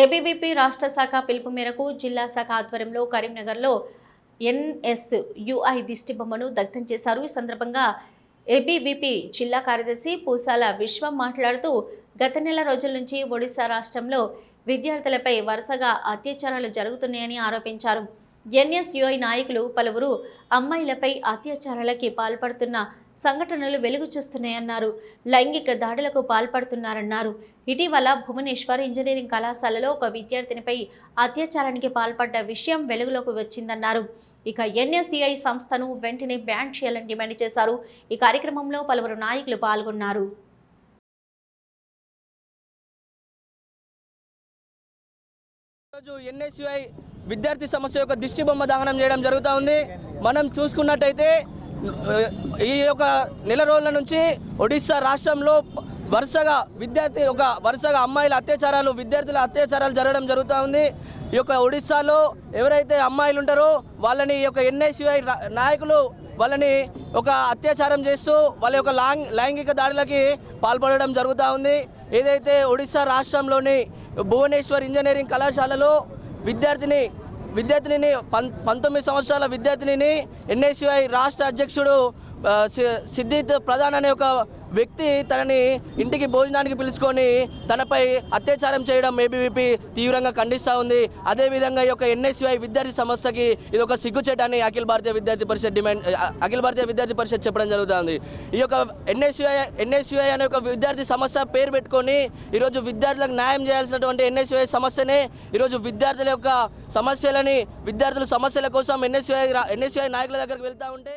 ABVP రాష్ట్ర శాఖ పిలుపు మేరకు జిల్లా శాఖ ఆధ్వర్యంలో కరీంనగర్లో ఎన్ఎస్ యుఐ దిష్టి దగ్ధం చేశారు. ఈ సందర్భంగా ఏబీవీపీ జిల్లా కార్యదర్శి పూసాల విశ్వం మాట్లాడుతూ గత నెల రోజుల నుంచి ఒడిశా రాష్ట్రంలో విద్యార్థులపై వరుసగా అత్యాచారాలు జరుగుతున్నాయని ఆరోపించారు. ఎన్ఎస్యుఐ నాయకులు పలువురు అమ్మాయిలపై అత్యాచారాలకి పాల్పడుతున్న సంఘటనలు వెలుగు చూస్తున్నాయన్నారు. లైంగిక దాడులకు పాల్పడుతున్నారన్నారు. ఇటీవల భువనేశ్వర్ ఇంజనీరింగ్ కళాశాలలో ఒక విద్యార్థినిపై అత్యాచారానికి పాల్పడ్డ విషయం వెలుగులోకి వచ్చిందన్నారు. ఇక ఎన్ఎస్సిఐ సంస్థను వెంటనే బ్యాన్ చేయాలని డిమాండ్ చేశారు. ఈ కార్యక్రమంలో పలువురు నాయకులు పాల్గొన్నారు. ఈరోజు ఎన్ఎస్యుఐ విద్యార్థి సమస్య యొక్క దిష్టి బొమ్మ దహనం చేయడం జరుగుతూ ఉంది. మనం చూసుకున్నట్టయితే ఈ యొక్క నెల రోజుల నుంచి ఒడిశా రాష్ట్రంలో వరుసగా విద్యార్థి ఒక వరుసగా అమ్మాయిల అత్యాచారాలు విద్యార్థుల అత్యాచారాలు జరగడం జరుగుతూ ఉంది. ఈ యొక్క ఒడిశాలో ఎవరైతే అమ్మాయిలు ఉంటారో వాళ్ళని ఈ యొక్క ఎన్ఐసివై నాయకులు వాళ్ళని ఒక అత్యాచారం చేస్తూ వాళ్ళ యొక్క లాంగ్ లైంగిక దాడులకి పాల్పడడం జరుగుతూ ఉంది. ఏదైతే ఒడిశా రాష్ట్రంలోని భువనేశ్వర్ ఇంజనీరింగ్ కళాశాలలో విద్యార్థిని విద్యార్థిని పం పంతొమ్మిది సంవత్సరాల విద్యార్థిని ఎన్ఎస్యుఐ రాష్ట్ర అధ్యక్షుడు సిద్ధిత్ సి- ప్రధాన్ అనే ఒక వ్యక్తి తనని ఇంటికి భోజనానికి పిలుచుకొని తనపై అత్యాచారం చేయడం ఏబీవీపీ తీవ్రంగా ఖండిస్తూ ఉంది. అదేవిధంగా ఈ యొక్క ఎన్ఎస్యుఐ విద్యార్థి సంస్థకి ఇది ఒక సిగ్గుచేటని అఖిల భారతీయ విద్యార్థి పరిషత్ డిమాండ్ అఖిల భారతీయ విద్యార్థి పరిషత్ చెప్పడం జరుగుతుంది. ఈ యొక్క ఎన్ఎస్యుఐ ఎన్ఎస్యుఐ అనే ఒక విద్యార్థి సమస్య పేరు పెట్టుకొని ఈరోజు విద్యార్థులకు న్యాయం చేయాల్సినటువంటి ఎన్ఎస్యుఐ సమస్యనే ఈరోజు విద్యార్థుల యొక్క సమస్యలని విద్యార్థుల సమస్యల కోసం ఎన్ఎస్యుఐ ఎన్ఎస్యుఐ నాయకుల దగ్గరికి వెళ్తూ ఉంటే